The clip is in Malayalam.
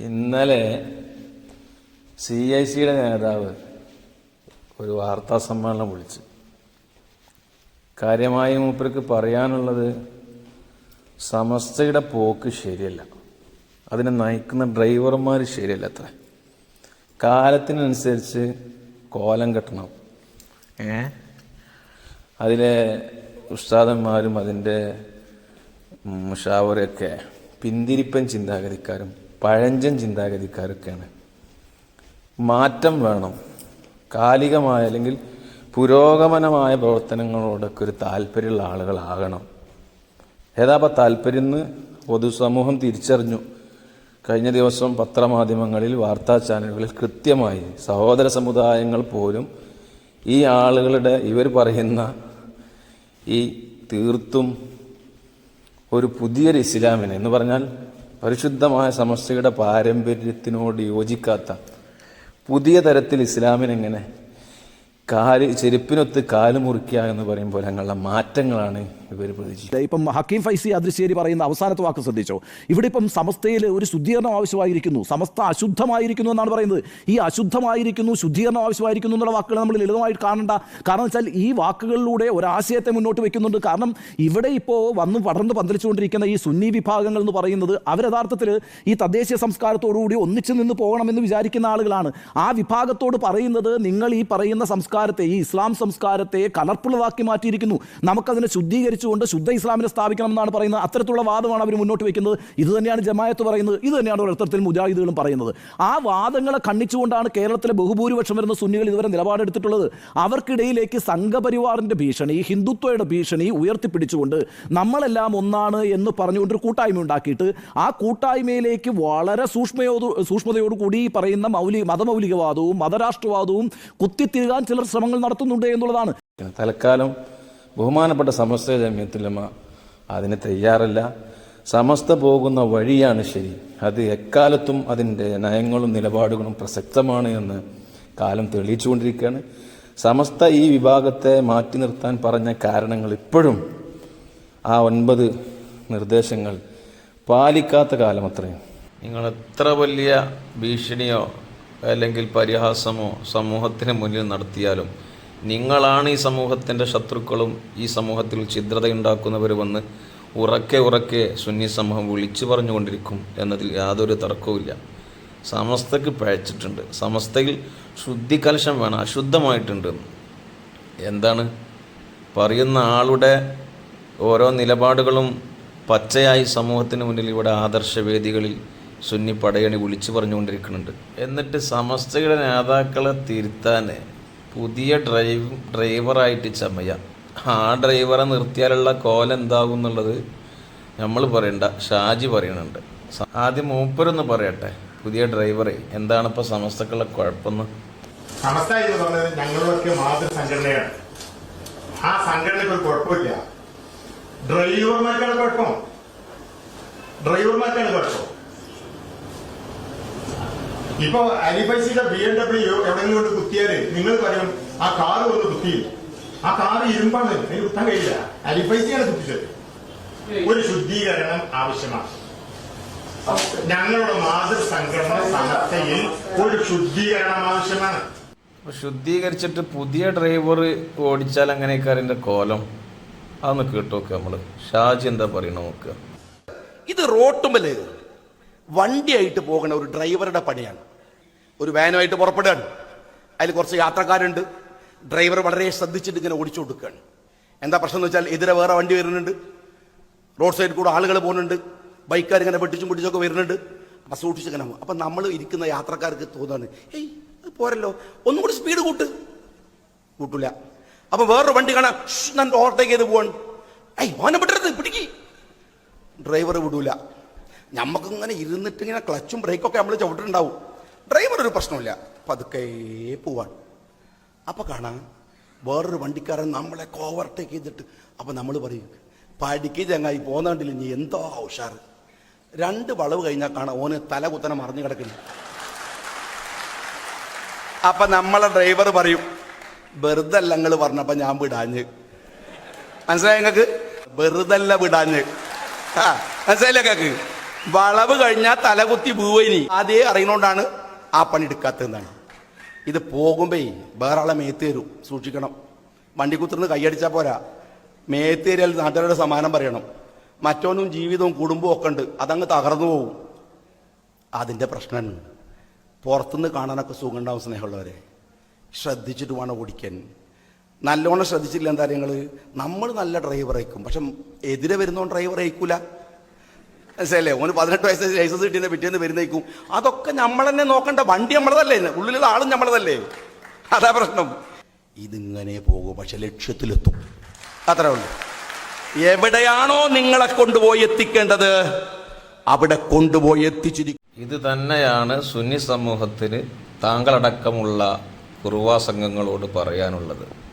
ഇന്നലെ സി ഐ സിയുടെ നേതാവ് ഒരു വാർത്താ സമ്മേളനം വിളിച്ച്. കാര്യമായി മൂപ്പർക്ക് പറയാനുള്ളത് സമസ്തയുടെ പോക്ക് ശരിയല്ല. അതിനെ നയിക്കുന്ന ഡ്രൈവർമാർ ശരിയല്ല അത്ര. കാലത്തിനനുസരിച്ച് കോലം കെട്ടണം. ഏ? അതിലെ ഉസ്താദന്മാരും അതിന്റെ ഷാവറൊക്കെ പിന്തിരിപ്പൻ ചിന്താഗതിക്കാരും പഴഞ്ചൻ ചിന്താഗതിക്കാരൊക്കെയാണ്. മാറ്റം വേണം. കാലികമായ അല്ലെങ്കിൽ പുരോഗമനമായ പ്രവർത്തനങ്ങളോടൊക്കെ ഒരു താല്പര്യമുള്ള ആളുകളാകണം. ഏതാപ്പം താല്പര്യം എന്ന് പൊതുസമൂഹം തിരിച്ചറിഞ്ഞു. കഴിഞ്ഞ ദിവസം പത്രമാധ്യമങ്ങളിൽ വാർത്താ ചാനലുകളിൽ കൃത്യമായി സഹോദര സമുദായങ്ങൾ പോലും ഈ ആളുകളുടെ ഇവർ പറയുന്ന ഈ തീർത്തും ഒരു പുതിയൊരു ഇസ്ലാമിനെ എന്ന് പറഞ്ഞാൽ പരിശുദ്ധമായ സമസ്യയുടെ പാരമ്പര്യത്തിനോട് യോജിക്കാത്ത പുതിയ തരത്തിൽ ഇസ്ലാമിനെങ്ങനെ കാൽ ചെരുപ്പിനൊത്ത് കാൽ മുറിക്കുക എന്ന് പറയുമ്പോൾ അങ്ങനെയുള്ള മാറ്റങ്ങളാണ് ഇവർ ഇപ്പം ഹക്കീം ഫൈസി അദ്രിശ്ശേരി പറയുന്ന അവസാനത്തെ വാക്ക് ശ്രദ്ധിച്ചോ. ഇവിടെ ഇപ്പം സമസ്തയിൽ ഒരു ശുദ്ധീകരണം ആവശ്യമായിരിക്കുന്നു. സമസ്ത അശുദ്ധമായിരിക്കുന്നു എന്നാണ് പറയുന്നത്. ഈ അശുദ്ധമായിരിക്കുന്നു ശുദ്ധീകരണം ആവശ്യമായിരിക്കുന്നു എന്നുള്ള വാക്കുകൾ നമ്മൾ ലളിതമായിട്ട് കാണണ്ട. കാരണം വെച്ചാൽ ഈ വാക്കുകളിലൂടെ ഒരാശയത്തെ മുന്നോട്ട് വെക്കുന്നുണ്ട്. കാരണം ഇവിടെ ഇപ്പോൾ വന്ന് പടർന്ന് പന്തലിച്ചുകൊണ്ടിരിക്കുന്ന ഈ സുന്നി വിഭാഗങ്ങൾ എന്ന് പറയുന്നത് അവർ യഥാർത്ഥത്തിൽ ഈ തദ്ദേശീയ സംസ്കാരത്തോടുകൂടി ഒന്നിച്ചു നിന്ന് പോകണമെന്ന് വിചാരിക്കുന്ന ആളുകളാണ്. ആ വിഭാഗത്തോട് പറയുന്നത് നിങ്ങൾ ഈ പറയുന്ന സംസ്കാരത്തെ ഈ ഇസ്ലാം സംസ്കാരത്തെ കലർപ്പുള്ളതാക്കി മാറ്റിയിരിക്കുന്നു. നമുക്കതിനെ ശുദ്ധീകരിച്ചുകൊണ്ട് ശുദ്ധ ഇസ്ലാമിനെ സ്ഥാപിക്കണമെന്നാണ് പറയുന്നത്. അത്തരത്തിലുള്ള വാദമാണ് അവർ മുന്നോട്ട് വെക്കുന്നത്. ഇത് തന്നെയാണ് ജമായത്ത് പറയുന്നത്. ഇത് തന്നെയാണ് ഒരിടത്തിൽ മുജാഹിദുകളും പറയുന്നത്. ആ വാദങ്ങളെ ഖണ്ഡിച്ചുകൊണ്ടാണ് കേരളത്തിലെ ബഹുഭൂരിപക്ഷം വരുന്ന സുന്നികൾ ഇതുവരെ നിലപാടെടുത്തിട്ടുള്ളത്. അവർക്കിടയിലേക്ക് സംഘപരിവാറിന്റെ ഭീഷണി ഹിന്ദുത്വയുടെ ഭീഷണി ഉയർത്തിപ്പിടിച്ചുകൊണ്ട് നമ്മളെല്ലാം ഒന്നാണ് എന്ന് പറഞ്ഞുകൊണ്ടൊരു കൂട്ടായ്മ ഉണ്ടാക്കിയിട്ട് ആ കൂട്ടായ്മയിലേക്ക് വളരെ സൂക്ഷ്മയോട് സൂക്ഷ്മതയോടുകൂടി കൂടി പറയുന്ന മൗലി മതമൗലികവാദവും മതരാഷ്ട്രവാദവും കുത്തിത്തിരുകാൻ ചിലർ ശ്രമങ്ങൾ നടത്തുന്നുണ്ട് എന്നുള്ളതാണ്. തൽക്കാലം ബഹുമാനപ്പെട്ട സമസ്ത ജമ്യത്തുലമ അതിന് തയ്യാറല്ല. സമസ്ത പോകുന്ന വഴിയാണ് ശരി. അത് എക്കാലത്തും അതിന്റെ നയങ്ങളും നിലപാടുകളും പ്രസക്തമാണ് എന്ന് കാലം തെളിയിച്ചുകൊണ്ടിരിക്കുകയാണ്. സമസ്ത ഈ വിഭാഗത്തെ മാറ്റി നിർത്താൻ പറഞ്ഞ കാരണങ്ങൾ ഇപ്പോഴും ആ ഒൻപത് നിർദ്ദേശങ്ങൾ പാലിക്കാത്ത കാലം അത്രയും നിങ്ങൾ എത്ര വലിയ ഭീഷണിയോ അല്ലെങ്കിൽ പരിഹാസമോ സമൂഹത്തിന് മുന്നിൽ നടത്തിയാലും നിങ്ങളാണ് ഈ സമൂഹത്തിന്റെ ശത്രുക്കളും ഈ സമൂഹത്തിൽ ഛിദ്രതയുണ്ടാക്കുന്നവരുമെന്ന് ഉറക്കെ ഉറക്കെ സുന്നി സമൂഹം വിളിച്ചു പറഞ്ഞുകൊണ്ടിരിക്കും എന്നതിൽ യാതൊരു തർക്കവുമില്ല സമസ്തയ്ക്ക് പഴച്ചിട്ടുണ്ട്. സമസ്തയിൽ ശുദ്ധി കലശം വേണം അശുദ്ധമായിട്ടുണ്ട്. എന്താണ്? പറയുന്ന ആളുടെ ഓരോ നിലപാടുകളും പച്ചയായി സമൂഹത്തിന് മുന്നിൽ ഇവിടെ ആദർശവേദികളിൽ സുന്നി പടയണി വിളിച്ചു പറഞ്ഞുകൊണ്ടിരിക്കുന്നുണ്ട്. എന്നിട്ട് സമസ്തയുടെ നേതാക്കളെ തിരുത്താൻ പുതിയ ഡ്രൈവ് ഡ്രൈവറായിട്ട് ചമയ. ആ ഡ്രൈവറെ നിർത്തിയാലുള്ള കോല എന്താകും എന്നുള്ളത് നമ്മൾ പറയണ്ട. ഷാജി പറയുന്നുണ്ട് ആദ്യം മൂപ്പരൊന്ന് പറയട്ടെ. പുതിയ ഡ്രൈവറെ എന്താണ് ഇപ്പോൾ സമസ്തക്കുള്ള കുഴപ്പമെന്ന്? സമസ്ത എന്ന് ഞങ്ങളൊക്കെ മാതൃ സംഘടനയാണ്. ആ സംഘടനയ്ക്ക് ഒരു കുഴപ്പമില്ല. ഡ്രൈവർമാർക്കാണ് കുഴപ്പം. ഡ്രൈവർമാർക്കാണ് കുഴപ്പം. ഇപ്പൊ അലിഫൈസിയുടെ ബി എം ഡബ്ല്യു എവിടെയെങ്കിലും കൊണ്ട് കുത്തിയാൽ നിങ്ങൾ പറയും ആ കാറ് ഒന്ന് കുത്തിയില്ല. ആ കാറ് ഇരുമ്പാണ്. അതിന് കുത്താൻ കഴിയില്ല. അലിഫൈസിയാണ് കുത്തിച്ചത്. ഒരു ശുദ്ധീകരണം ആവശ്യമാണ്. ഞങ്ങളുടെ മാതൃ സംഘടന സമസ്തയിൽ ഒരു ശുദ്ധീകരണം ആവശ്യമാണ്. ശുദ്ധീകരിച്ചിട്ട് പുതിയ ഡ്രൈവർ ഓടിച്ചാൽ അങ്ങനെയൊക്കെ അതിന്റെ കോലം. അതൊന്ന് കേട്ടോക്ക് നോക്കുക നമ്മൾ ഷാജി എന്താ പറയണ നോക്കുക ഇത് റോട്ടുമ്മൽ വണ്ടിയായിട്ട് പോകുന്ന ഒരു ഡ്രൈവറുടെ പണിയാണ്. ഒരു വാനുമായിട്ട് പുറപ്പെടുകയാണ്. അതിൽ കുറച്ച് യാത്രക്കാരുണ്ട്. ഡ്രൈവർ വളരെ ശ്രദ്ധിച്ചിട്ട് ഇങ്ങനെ ഓടിച്ചു കൊടുക്കുകയാണ്. എന്താ പ്രശ്നം എന്ന് വെച്ചാൽ എതിരെ വേറെ വണ്ടി വരുന്നുണ്ട്. റോഡ് സൈഡിൽ കൂടെ ആളുകൾ പോകുന്നുണ്ട്. ബൈക്കാർ ഇങ്ങനെ വെട്ടിച്ചും പിടിച്ചൊക്കെ വരുന്നുണ്ട്. അപ്പം സൂക്ഷിച്ച് ഇങ്ങനെ പോകും. അപ്പം നമ്മൾ ഇരിക്കുന്ന യാത്രക്കാർക്ക് തോന്നാണ് ഏയ് അത് പോരല്ലോ. ഒന്നും കൂടി സ്പീഡ് കൂട്ട്. കൂട്ടില്ല അപ്പൊ വേറൊരു വണ്ടി കാണാൻ ഞാൻ ഓവർടേക്ക് ചെയ്ത് പോവാണ്. ഏയ് ഓനെ വിട്ടരുത് പിടിക്കി. ഡ്രൈവർ വിടൂല. ഞമ്മക്ക് ഇങ്ങനെ ഇരുന്നിട്ട് ഇങ്ങനെ ക്ലച്ചും ബ്രേക്കൊക്കെ നമ്മൾ ചവിട്ടിട്ടുണ്ടാവും. ഡ്രൈവർ ഒരു പ്രശ്നമില്ല പതുക്കെ പോവാൻ അപ്പൊ കാണാം. വേറൊരു വണ്ടിക്കാരൻ നമ്മളെ ഓവർടേക്ക് ചെയ്തിട്ട് അപ്പോൾ നമ്മൾ പറയും പാടിക്ക് ചങ്ങായി പോന്നാണ്ടില്ല ഇനി എന്തോ ഉഷാർ രണ്ട് വളവ് കഴിഞ്ഞാൽ കാണാം ഓന് തല കുത്തനെ മറിഞ്ഞു കിടക്കുന്നു അപ്പൊ നമ്മളെ ഡ്രൈവർ പറയും വെറുതല്ല നിങ്ങൾ പറഞ്ഞപ്പോ ഞാൻ വിടാഞ്ഞ്. മനസ്സിലായി നിങ്ങൾക്ക് വെറുതല്ല വിടാഞ്ഞ്. ആ മനസ്സിലായില്ല കാക്ക് വളവ് കഴിഞ്ഞാൽ തലകുത്തി വീവനി അതേ അറിയണോണ്ടാണ് ആ പണി എടുക്കാത്തതെന്നാണ് ഇത് പോകുമ്പേ വേറെ ആളെ മേത്ത് സൂക്ഷിക്കണം. വണ്ടി കുത്തുന്നത് കൈയടിച്ചാൽ പോരാ. മേത്ത് തരിയാൽ നാട്ടുകാരുടെ സമാനം പറയണം. മറ്റോനും ജീവിതവും കുടുംബവും ഒക്കെ ഉണ്ട് അതങ്ങ് തകർന്നു പോകും അതിന്റെ പ്രശ്നമാണ് പുറത്തുനിന്ന് കാണാനൊക്കെ സുഖം ഉണ്ടാവും സ്നേഹമുള്ളവരെ. ശ്രദ്ധിച്ചിട്ട് വേണം ഓടിക്കാൻ. നല്ലോണം ശ്രദ്ധിച്ചില്ല എന്താ നിങ്ങൾ നമ്മൾ നല്ല ഡ്രൈവർ അയക്കും പക്ഷെ എതിരെ വരുന്നവൻ ഡ്രൈവർ അയക്കൂല മനസ്സിലല്ലേ ഓന് പതിനെട്ട് വയസ്സ് ലൈസൻസ് കിട്ടിയെന്ന് പിറ്റേന്ന് വരുന്നേക്കും. അതൊക്കെ നമ്മൾ തന്നെ നോക്കണ്ട. വണ്ടി നമ്മളതല്ലേ ഉള്ളിലുള്ള ആളും നമ്മളതല്ലേ അതാ പ്രശ്നം. ഇതിങ്ങനെ പോകും പക്ഷെ ലക്ഷ്യത്തിലെത്തും. അത്രേ ഉള്ളൂ. എവിടെയാണോ നിങ്ങളെ കൊണ്ടുപോയി എത്തിക്കേണ്ടത് അവിടെ കൊണ്ടുപോയി എത്തിച്ചിരിക്കും. ഇത് തന്നെയാണ് സുന്നി സമൂഹത്തിന് താങ്കളടക്കമുള്ള കുറുവാ സംഘങ്ങളോട് പറയാനുള്ളത്.